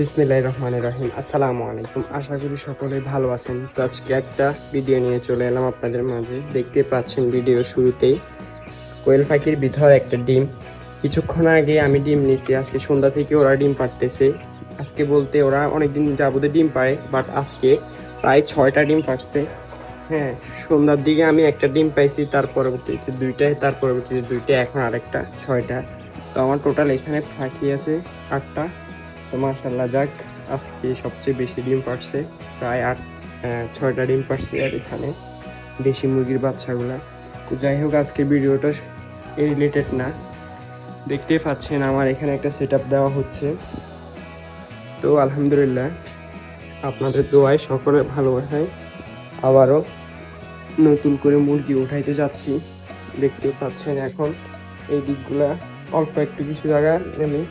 বিসমিল্লাহ রহমান রহিম। আসসালামু আলাইকুম। আশা করি সকলে ভালো আছেন। তো আজকে একটা ভিডিও নিয়ে চলে এলাম আপনাদের মাঝে। দেখতে পাচ্ছেন ভিডিও শুরুতেই কোয়েল পাখির ভিতর একটা ডিম। কিছুক্ষণ আগে আমি ডিম নিয়েছি। আজকে সন্ধ্যা থেকে ওরা ডিম পাড়তেছে। আজকে বলতে ওরা অনেকদিন যাবতে ডিম পারে বাট আজকে প্রায় ছয়টা ডিম পারছে হ্যাঁ সন্ধ্যার দিকে আমি একটা ডিম পাইছি, তার পরবর্তীতে দুইটায়, তার পরবর্তীতে দুইটা, এখন আরেকটা, ছয়টা। তো আমার টোটাল এখানে পাখি আছে আটটা। তো মার্শাল্লাহ যাক, আজকে সবচেয়ে বেশি ডিম পারছে, প্রায় আট ছয়টা ডিম পারছে আর এখানে দেশি মুরগির বাচ্চাগুলা। তো যাই হোক, আজকে ভিডিওটা এই রিলেটেড না। দেখতেই পাচ্ছেন আমার এখানে একটা সেট দেওয়া হচ্ছে। তো আলহামদুলিল্লাহ, আপনাদের দোয়ায় সকলে ভালোবাসায় আবারও নতুন করে মুরগি উঠাইতে যাচ্ছি। দেখতে পাচ্ছেন এখন এই দিকগুলা অল্প একটু কিছু জায়গা আমি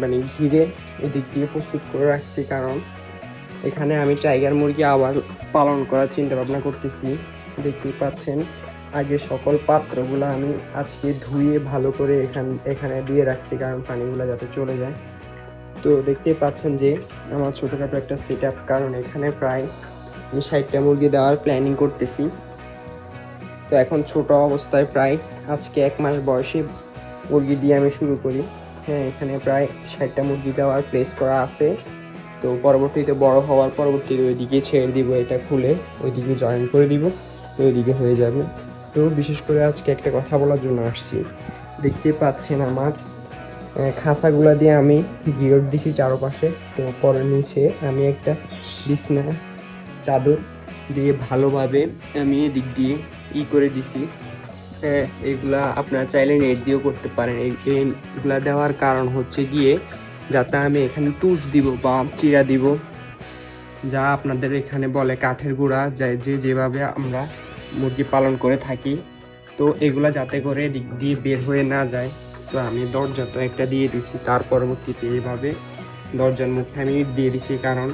মানে ঘিরে এদিক দিয়ে প্রস্তুত করে রাখছি, কারণ এখানে আমি টাইগার মুরগি আবার পালন করার চিন্তা ভাবনা করতেছি। দেখতেই পাচ্ছেন, আগে সকল পাত্রগুলো আমি আজকে ধুয়ে ভালো করে এখান, এখানে দিয়ে রাখছি, কারণ পানিগুলো যাতে চলে যায়। তো দেখতেই পাচ্ছেন যে আমার ছোটোখাটো একটা সেট আপ কারণ এখানে প্রায় আমি ষাটটা মুরগি দেওয়ার প্ল্যানিং করতেছি। তো এখন ছোট অবস্থায় প্রায় আজকে এক মাস বয়সে মুরগি দিয়ে আমি শুরু করি। হ্যাঁ এখানে প্রায় ষাটটা মুরগি দেওয়ার প্লেস করা আছে। তো পরবর্তীতে বড় হওয়ার পরবর্তীতে ওইদিকে ছেড়ে দিব এটা খুলে, ওইদিকে জয়েন করে দিব, ওইদিকে হয়ে যাবে। তো বিশেষ করে আজকে একটা কথা বলার জন্য আসছি। দেখতে পাচ্ছেন আমার খাঁচাগুলা দিয়ে আমি গিয়র দিছি চারপাশে, তো পরে নিচে আমি একটা বিছনা, চাদর দিয়ে ভালোভাবে আমি এদিক দিয়ে ই করে দিছি। এগুলা আপনারা চাইলে নেট দিয়েও করতে পারেন। এই, এইগুলা দেওয়ার কারণ হচ্ছে গিয়ে যাতে আমি এখানে তুষ দিব বা চিরা দিব, যা আপনাদের এখানে বলে কাঠের গুঁড়া, যা, যে, যেভাবে আমরা মুরগি পালন করে থাকি। তো এগুলা যাতে করে দিক দিয়ে বের হয়ে না যায়। তো আমি দরজা তো একটা দিয়ে দিছি, তার পরবর্তীতে এইভাবে দরজার মুখে আমি দিয়ে দিছি, কারণ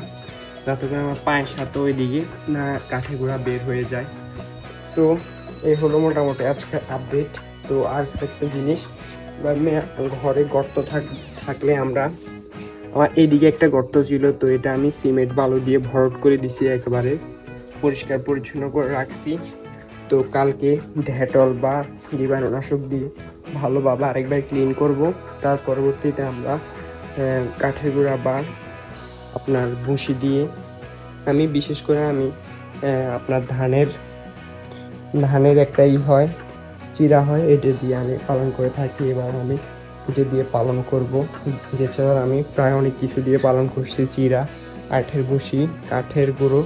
যাতে করে আমার পায়ের সাথে ওই দিকে না কাঠের গুঁড়া বের হয়ে যায়। তো এই হলো মোটামুটি আজকে আপডেট তো আর একটা জিনিস ঘরে গর্ত থাক, থাকলে আমরা, আমার এইদিকে একটা গর্ত ছিল, তো এটা আমি সিমেন্ট বালু দিয়ে ভরট করে দিছি একেবারে। পরিষ্কার পরিচ্ছন্ন করে রাখছি। তো কালকে ডেটল বা জীবাণুনাশক দিয়ে ভালোভাবে আরেকবার ক্লিন করব। তার পরবর্তীতে আমরা কাঠের গুঁড়া বা আপনার ভুসি দিয়ে, আমি বিশেষ করে আমি আপনার ধানের ধানের একটা ই হয়, চিরা হয়, এটা দিয়ে আমি পালন করে থাকি। এবার আমি এটা দিয়ে পালন করব। এছাড়া আমি প্রায় অনেক কিছু দিয়ে পালন করছি, চিরা কাঠের বসি কাঠের গুঁড়ো,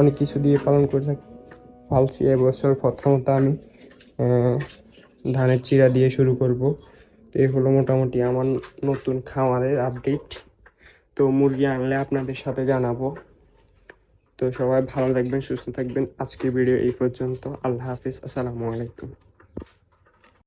অনেক কিছু দিয়ে পালন করে থাকি ফালছি এবছর প্রথমত আমি ধানের চিরা দিয়ে শুরু করব। তো এই হলো মোটামুটি আমার নতুন খামারের আপডেট তো মুরগি আনলে আপনাদের সাথে জানাব। তো সবাই ভালো থাকবেন সুস্থ থাকবেন। আজকের ভিডিও এই পর্যন্ত। আল্লাহ হাফিজ। আসসালামু আলাইকুম।